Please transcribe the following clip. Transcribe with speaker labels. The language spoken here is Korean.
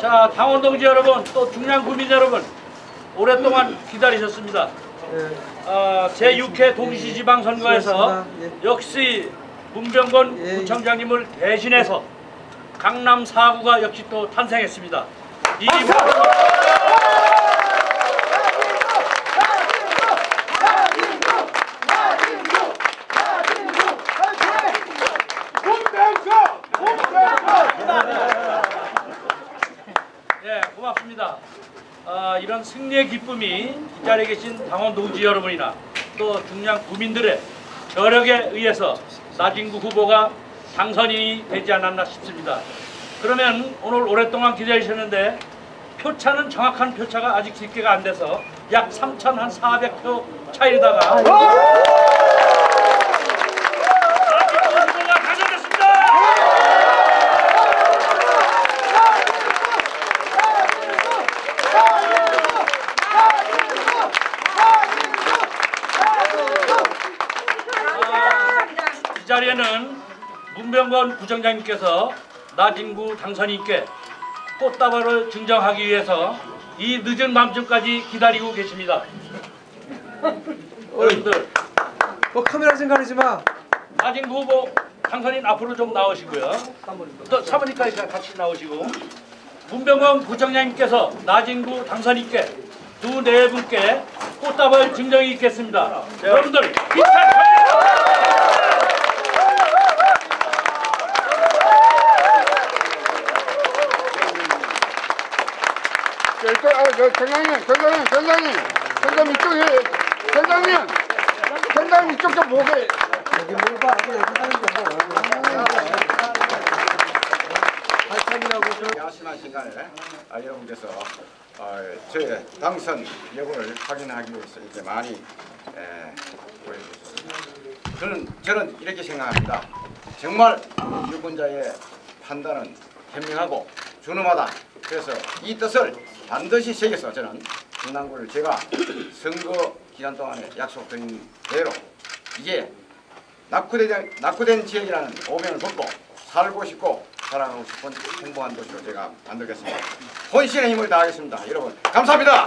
Speaker 1: 자, 당원 동지 여러분, 또 중량 구민 여러분, 오랫동안 기다리셨습니다.
Speaker 2: 예,
Speaker 1: 어, 제6회 동시지방선거에서.
Speaker 2: 예.
Speaker 1: 역시 문병건
Speaker 2: 예, 예.
Speaker 1: 구청장님을 대신해서 강남 4구가 역시 또 탄생했습니다. 이 예, 고맙습니다. 아, 이런 승리의 기쁨이 이 자리에 계신 당원 동지 여러분이나 또 중량 구민들의 저력에 의해서 나진구 후보가 당선인이 되지 않았나 싶습니다. 그러면 오늘 오랫동안 기다리셨는데 표차는 정확한 표차가 아직 집계가 안 돼서 약 3,400표 차이다가 나진구 후보가 당선됐습니다. 이 자리에는 문병건 부정장님께서 나진구 당선인께 꽃다발을 증정하기 위해서 이 늦은 밤중까지 기다리고 계십니다. 어른들
Speaker 2: 뭐 카메라 좀 가리지 마.
Speaker 1: 나진구 후보 당선인 앞으로 좀 나오시고요. 또 사모님까지 같이 나오시고 문병건 부정장님께서 나진구 당선인께 두 네 분께 꽃다발 증정이 있겠습니다. 자, 여러분들
Speaker 3: 저, 저, 아, 저, 경장님, 경장님, 경장님, 경장님 이쪽에, 경장님, 경장님 이쪽 좀 보게.
Speaker 2: 여기 뭘 봐. 여기 하는 거 봐. 한참이라고 저.
Speaker 3: 야심한 시간에 아, 여러분께서 어, 저의 당선 여부를 확인하기 위해서 이렇게 많이 에, 보여주셨습니다. 저는 저는 이렇게 생각합니다. 정말 유권자의 판단은 현명하고 준엄하다. 그래서 이 뜻을 반드시 새겨서 저는 중랑구를 제가 선거 기간 동안에 약속드린 대로 이게 낙후된, 낙후된 지역이라는 오명을 벗고 살고 싶고 살아가고 싶은 행복한 도시로 제가 만들겠습니다. 혼신의 힘을 다하겠습니다. 여러분 감사합니다.